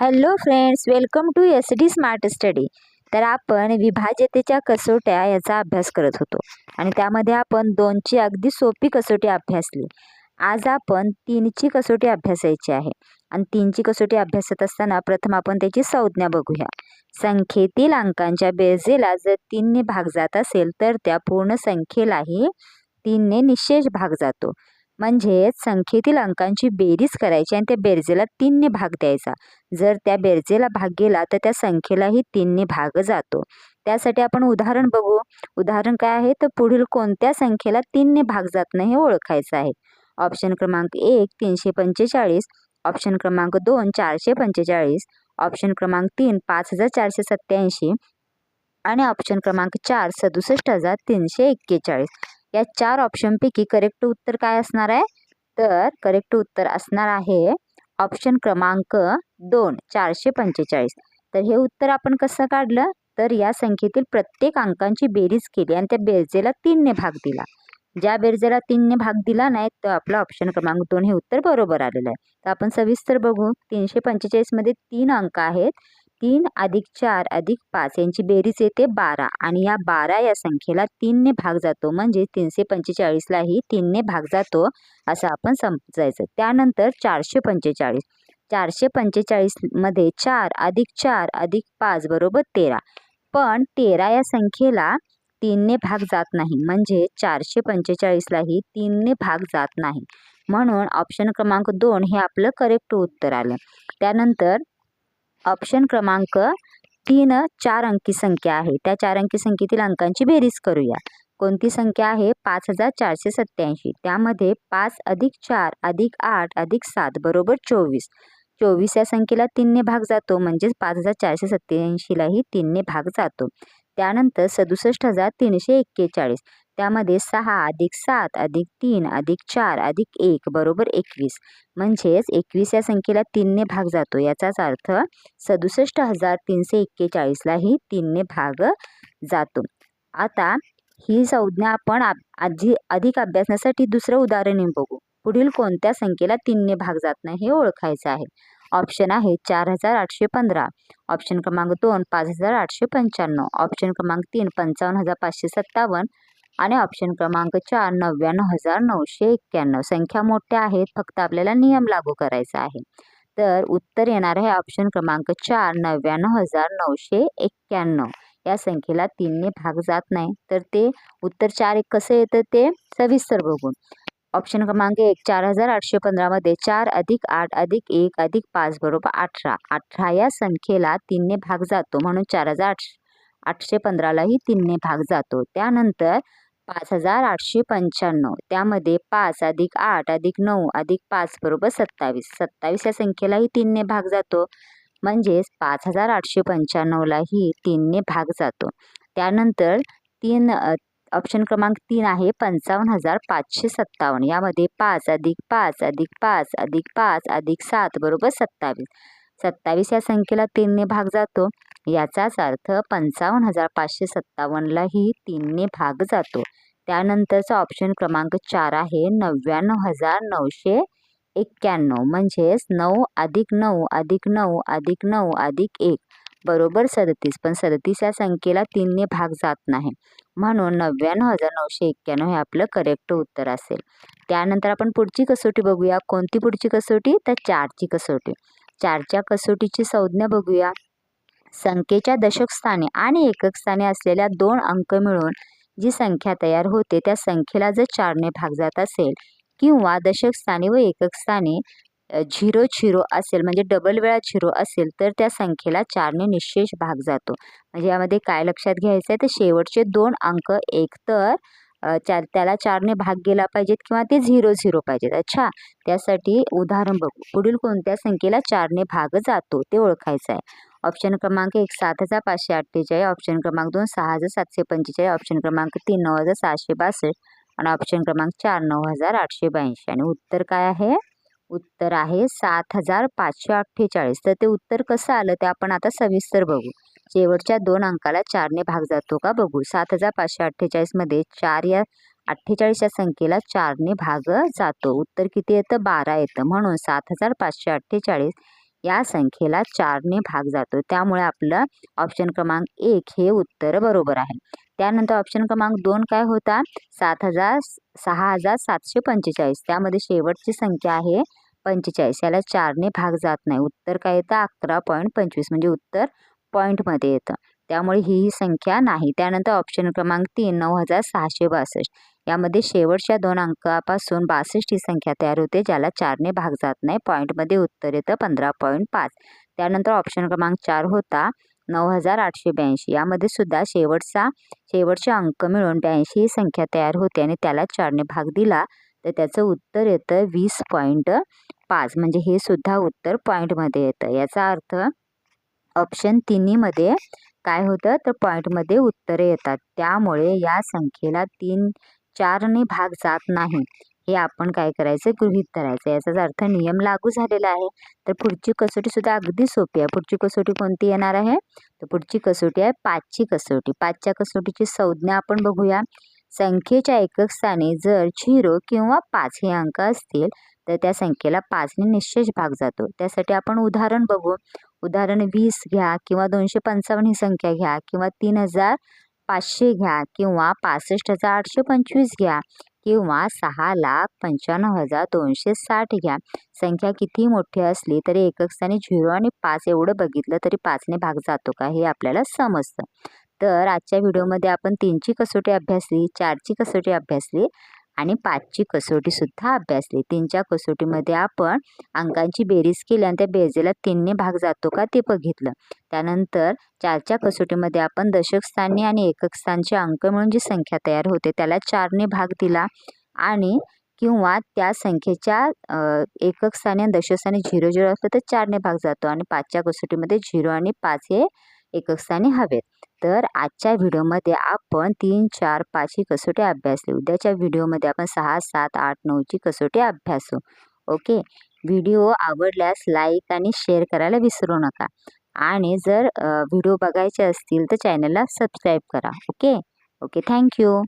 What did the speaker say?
Hello friends welcome to S D smart study तर आपण विभाज्यतेच्या कसोट्या याचा अभ्यास करत होतो. आणि त्यामध्ये आपण दोनची अगदी सोपी कसोटी अभ्यासली. आज आपण तीनची कसोटी अभ्यासायची आहे. आणि तीनची कसोटी अभ्यासत असताना प्रथम आपण त्याची संज्ञा बघूया. संख्येतील अंकांच्या बेरजेला जर तीनने भाग जात असेल तर त्या पूर्ण संख्येलाही तीनने निशेष भाग जातो. म्हणजेच संख्येतील अंकांची बेरीज करायची आणि त्या बेरजेला तीनने भाग द्यायचा. जर त्या बेरजेला भाग गेला तर त्या संख्येलाही तीनने भाग जातो. त्यासाठी आपण उदाहरण बघू. उदाहरण काय आहे? तर पुढील कोणत्या संख्येला तीनने भाग जात नाही हे ओळखायचं आहे. ऑप्शन क्रमांक एक तीनशे पंचेचाळीस. ऑप्शन क्रमांक दोन चारशे पंचेचाळीस. ऑप्शन क्रमांक तीन पाच हजार चारशे सत्याऐंशी आणि ऑप्शन क्रमांक चार सदुसष्ट हजार तीनशे एक्केचाळीस. या चार ऑप्शनपैकी करेक्ट उत्तर काय असणार आहे? तर करेक्ट उत्तर असणार आहे ऑप्शन क्रमांक दोन चारशे पंचेचाळीस. तर हे उत्तर आपण कसं काढलं? तर या संख्येतील प्रत्येक अंकांची बेरीज केली आणि त्या बेरजेला तीनने भाग दिला. ज्या बेरजेला तीनने भाग दिला नाही तर आपलं ऑप्शन क्रमांक दोन हे उत्तर बरोबर आलेलं आहे. तर आपण सविस्तर बघू. तीनशे पंचेचाळीसमध्ये तीन अंक आहेत. तीन अधिक चार अधिक पाच यांची बेरीज येते बारा. आणि या बारा या संख्येला तीनने भाग जातो. म्हणजे तीनशे पंचेचाळीसलाही तीनने भाग जातो असं आपण समजायचं. त्यानंतर चारशे पंचेचाळीस. चारशे पंचेचाळीसमध्ये चार अधिक चार अधिक पाच बरोबर तेरा. पण तेरा या संख्येला तीनने भाग जात नाही. म्हणजे चारशे पंचेचाळीसलाही तीनने भाग जात नाही. म्हणून ऑप्शन क्रमांक दोन हे आपलं करेक्ट उत्तर आलं. त्यानंतर ऑप्शन क्रमांक तीन चार अंकी संख्या आहे. त्या चार अंकी संख्येतील अंकांची बेरीज करूया. कोणती संख्या आहे? पाच हजार चारशे सत्याऐंशी त्यामध्ये पाच अधिक चार अधिक आठ अधिक सात बरोबर चोवीस. चोवीस या संख्येला तीनने भाग जातो. म्हणजेच पाच हजार चारशे सत्याऐंशीलाही तीनने भाग जातो. त्यानंतर सदुसष्ट हजार तीनशे एक्केचाळीस. त्यामध्ये सहा अधिक सात अधिक तीन अधिक चार अधिक एक बरोबर एकवीस. म्हणजेच एकवीस या संख्येला तीनने भाग जातो. याचाच अर्थ सदुसष्ट हजार तीनशे एक्केचाळीसलाही तीनने भाग जातो. आता ही संज्ञा आपण आधी अधिक अभ्यासण्यासाठी दुसरं उदाहरण बघू. पुढील कोणत्या संख्येला तीनने भाग जात नाही हे ओळखायचं आहे. ऑप्शन आहे चार हजार आठशे पंधरा. ऑप्शन क्रमांक दोन पाच हजार आठशे पंच्याण्णव. ऑप्शन क्रमांक तीन पंचावन्न हजार पाचशे सत्तावन्न. आणि ऑप्शन क्रमांक चार नव्याण्णव हजार नऊशे एक्क्याण्णव. संख्या मोठ्या आहेत फक्त आपल्याला नियम लागू करायचा आहे. तर उत्तर येणार आहे ऑप्शन क्रमांक चार नव्याण्णव हजार नऊशे एक्क्याण्णव. या संख्येला तीनने भाग जात नाही. तर ते उत्तर चार एक कसं येतं ते सविस्तर बघून. ऑप्शन क्रमांक एक चार हजार आठशे पंधरामध्ये चार अधिक आठ अधिक एक अधिक पाच बरोबर अठरा. अठरा या संख्येला तीनने भाग जातो. म्हणून चार हजार आठशे आठशे पंधरालाही तीनने भाग जातो. त्यानंतर पाच हजार आठशे पंच्याण्णव. त्यामध्ये पाच अधिक आठ अधिक नऊ अधिक पाच बरोबर सत्तावीस. सत्तावीस या संख्येलाही तीनने भाग जातो. म्हणजेच पाच हजार आठशे पंच्याण्णवलाही तीनने भाग जातो. त्यानंतर तीन ऑप्शन क्रमांक तीन आहे पंचावन्न हजार पाचशे सत्तावन्न. यामध्ये पाच अधिक पाच अधिक पाच अधिक पाच अधिक सात बरोबर सत्तावीस. सत्तावीस या संख्येला तीनने भाग जातो. याचाच अर्थ पंचावन्न हजार पाचशे सत्तावन्नलाही तीनने भाग जातो. त्यानंतरचा ऑप्शन क्रमांक चार आहे नव्याण्णव हजार नऊशे एक्क्याण्णव. म्हणजेच नऊ अधिक नऊ अधिक नऊ अधिक नऊ अधिक एक. बरोबर सदतीस. पण सदतीस या संख्येला तीनने भाग जात नाही. म्हणून नव्याण्णव हजार नऊशे एक्क्याण्णव हे आपलं करेक्ट उत्तर असेल. त्यानंतर आपण पुढची कसोटी बघूया. कोणती पुढची कसोटी? तर चारची कसोटी. चारच्या कसोटीची संज्ञा बघूया. संख्येच्या दशकस्थाने आणि एकक स्थानी असलेल्या दोन अंक मिळून जी संख्या तयार होते त्या संख्येला जर चारने भाग जात असेल किंवा दशकस्थाने व एकक स्थानी झिरो झिरो असेल म्हणजे डबल वेळा झिरो असेल तर त्या संख्येला चारने निशेष भाग जातो. म्हणजे यामध्ये काय लक्षात घ्यायचं आहे तर शेवटचे दोन अंक एक तर चार त्याला चारने भाग गेला पाहिजेत किंवा ते झिरो झिरो पाहिजेत. अच्छा त्यासाठी उदाहरण बघू. पुढील कोणत्या संख्येला चारने भाग जातो ते ओळखायचं आहे ऑप्शन क्रमांक एक सात हजार पाचशे अठ्ठेचाळीस ऑप्शन क्रमांक दोन सहा हजार सातशे पंचेचाळीस ऑप्शन क्रमांक तीन नऊ हजार सहाशे बासष्ट आणि ऑप्शन क्रमांक चार नऊ हजार आठशे ब्याऐंशी आणि उत्तर काय आहे? उत्तर आहे सात हजार पाचशे अठ्ठेचाळीस. तर ते उत्तर कसं आलं ते आपण आता सविस्तर बघू. शेवटच्या दोन अंकाला चारने भाग जातो का? बघू. सात हजार पाचशे अठ्ठेचाळीसमध्ये चार या अठ्ठेचाळीस या संख्येला चारने भाग जातो. उत्तर किती येतं? बारा येतं. म्हणून सात हजार पाचशे अठ्ठेचाळीस या संख्येला चारने भाग जातो. त्यामुळे आपलं ऑप्शन क्रमांक एक हे उत्तर बरोबर आहे. त्यानंतर ऑप्शन क्रमांक दोन काय होता? सात हजार सहा हजार सातशे पंचेचाळीस. त्यामध्ये शेवटची संख्या आहे पंचेचाळीस. याला चारने भाग जात नाही. उत्तर काय येतं? अकरा पॉईंट पंचवीस. म्हणजे उत्तर पॉईंटमध्ये येतं. त्यामुळे ही ही संख्या नाही. त्यानंतर ऑप्शन क्रमांक तीन नऊ हजार सहाशे बासष्ट. यामध्ये शेवटच्या दोन अंकापासून बासष्ट ही संख्या तयार होते ज्याला चारने भाग जात नाही. पॉईंटमध्ये उत्तर येतं पंधरा पॉईंट पाच. त्यानंतर ऑप्शन क्रमांक चार होता नऊ हजार आठशे ब्याऐंशी. यामध्ये सुद्धा शेवटचा शेवटचे अंक मिळून ब्याऐंशी ही संख्या तयार होते आणि त्याला चारने भाग दिला तर त्याचं उत्तर येतं वीस पॉईंट पाच. म्हणजे हे सुद्धा उत्तर पॉईंटमध्ये येतं. याचा अर्थ ऑप्शन तिन्हीमध्ये काय होतं? तर पॉईंटमध्ये उत्तरे येतात. त्यामुळे या संख्येला तीन चारने भाग जात नाही. हे आपण काय करायचं गृहित धरायचं याचाच अर्थ नियम लागू झालेला आहे. तर पुढची कसोटी सुद्धा अगदी सोपी आहे. पुढची कसोटी कोणती येणार आहे? तर पुढची कसोटी आहे पाचची कसोटी. पाचच्या कसोटीची संज्ञा आपण बघूया. संख्येच्या एकक स्थानी जर झिरो किंवा पाच हे अंक असतील तर त्या संख्येला पाचने निश्चेष भाग जातो. त्यासाठी आपण उदाहरण बघू. उदाहरण वीस घ्या किंवा दोनशे पंचावन्न ही संख्या घ्या किंवा तीन हजार पाचशे घ्या किंवा पासष्ट हजार आठशे पंचवीस घ्या किंवा सहा लाख पंच्याण्णव हजार दोनशे साठ घ्या. संख्या किती मोठी असली तरी एकक स्थानी झिरो आणि पाच एवढं बघितलं तरी पाचने भाग जातो का हे आपल्याला समजतं. तर आजच्या व्हिडिओमध्ये आपण तीनची कसोटी अभ्यासली चारची कसोटी अभ्यासली आणि पाचची कसोटीसुद्धा अभ्यासली तीनच्या कसोटीमध्ये आपण अंकांची बेरीज केली आणि त्या बेरजेला तीनने भाग जातो का ते बघितलं. त्यानंतर चारच्या कसोटीमध्ये आपण दशकस्थानी आणि एकक स्थानचे अंक मिळून जी संख्या तयार होते त्याला चारने भाग दिला आणि किंवा त्या संख्येच्या एकक स्थानी आणि दशस्थानी झिरो झिरो असलं तर चारने भाग जातो आणि पाचच्या कसोटीमध्ये झिरो आणि पाच हे एकक स्थानी हवेत. तर आजच्या व्हिडिओमध्ये आपण तीन चार पाचची कसोटी अभ्यासली उद्याच्या व्हिडिओमध्ये आपण सहा सात आठ नऊची कसोटी अभ्यासू ओके? व्हिडिओ आवडल्यास लाईक आणि शेअर करायला विसरू नका. आणि जर व्हिडिओ बघायचे असतील तर चॅनलला सबस्क्राईब करा. ओके? Okay thank you.